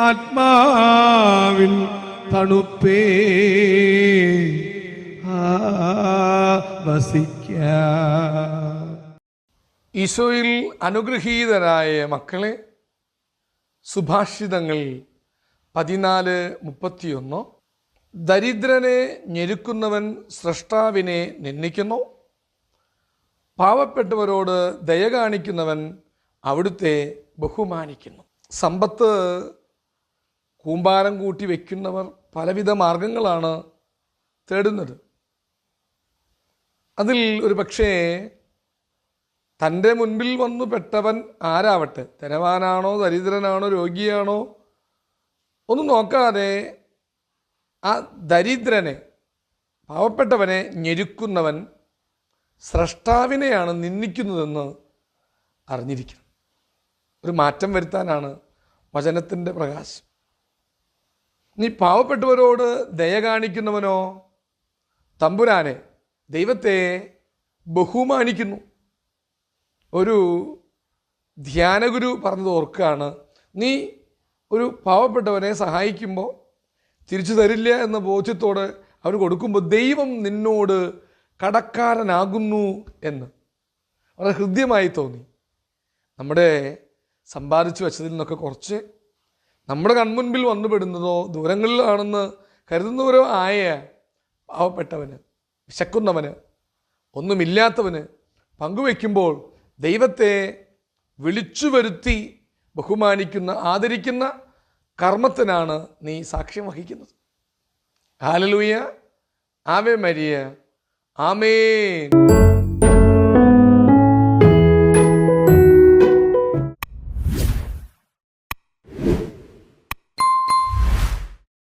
ആത്മാവിൻ തണുപ്പേ. വസിക്ക. ഈശോയിൽ അനുഗ്രഹീതരായ മക്കളെ സുഭാഷിതങ്ങൾ പതിനാല് മുപ്പത്തിയൊന്ന്. ദരിദ്രനെ ഞെരുക്കുന്നവൻ സ്രഷ്ടാവിനെ നിന്ദിക്കുന്നു. പാവപ്പെട്ടവരോട് ദയ കാണിക്കുന്നവൻ അവിടുത്തെ ബഹുമാനിക്കുന്നു. സമ്പത്ത് കൂമ്പാരം കൂട്ടി വയ്ക്കുന്നവർ പലവിധ മാർഗങ്ങളാണ് തേടുന്നത്. അതിൽ ഒരു പക്ഷേ തന്റെ മുൻപിൽ വന്നു പെട്ടവൻ ആരാവട്ടെ? ധനവാനാണോ ദരിദ്രനാണോ രോഗിയാണോ? ഒന്നും നോക്കാതെ ആ ദരിദ്രനെ പാവപ്പെട്ടവനെ ഞെരുക്കുന്നവൻ സ്രഷ്ടാവിനെയാണ് നിന്ദിക്കുന്നതെന്ന് അറിഞ്ഞിരിക്കണം. ഒരു മാറ്റം വരുത്താനാണ് വചനത്തിന്റെ പ്രകാശം. നീ പാവപ്പെട്ടവരോട് ദയ കാണിക്കുന്നവനോ? തമ്പുരാനെ ദൈവത്തെ ബഹുമാനിക്കുന്നു. ഒരു ധ്യാനഗുരു പറഞ്ഞത് ഓർക്കുകയാണ്. നീ ഒരു പാവപ്പെട്ടവനെ സഹായിക്കുമ്പോൾ തിരിച്ചു തരില്ല എന്ന ബോധ്യത്തോടെ അവന് കൊടുക്കുമ്പോൾ ദൈവം നിന്നോട് കടക്കാരനാകുന്നു എന്ന്. വളരെ ഹൃദ്യമായി തോന്നി. നമ്മുടെ സമ്പാദിച്ചു വെച്ചതിൽ നിന്നൊക്കെ കുറച്ച് നമ്മുടെ കൺമുൻപിൽ വന്നുപെടുന്നതോ ദൂരങ്ങളിലാണെന്ന് കരുതുന്നവരോ ആയ പാവപ്പെട്ടവന് വിശക്കുന്നവന് ഒന്നുമില്ലാത്തവന് പങ്കുവെക്കുമ്പോൾ ദൈവത്തെ വിളിച്ചു വരുത്തി ബഹുമാനിക്കുന്ന ആദരിക്കുന്ന കർമ്മത്തിനാണ് നീ സാക്ഷ്യം വഹിക്കുന്നത്. Hallelujah Ave Maria. ആമേൻ.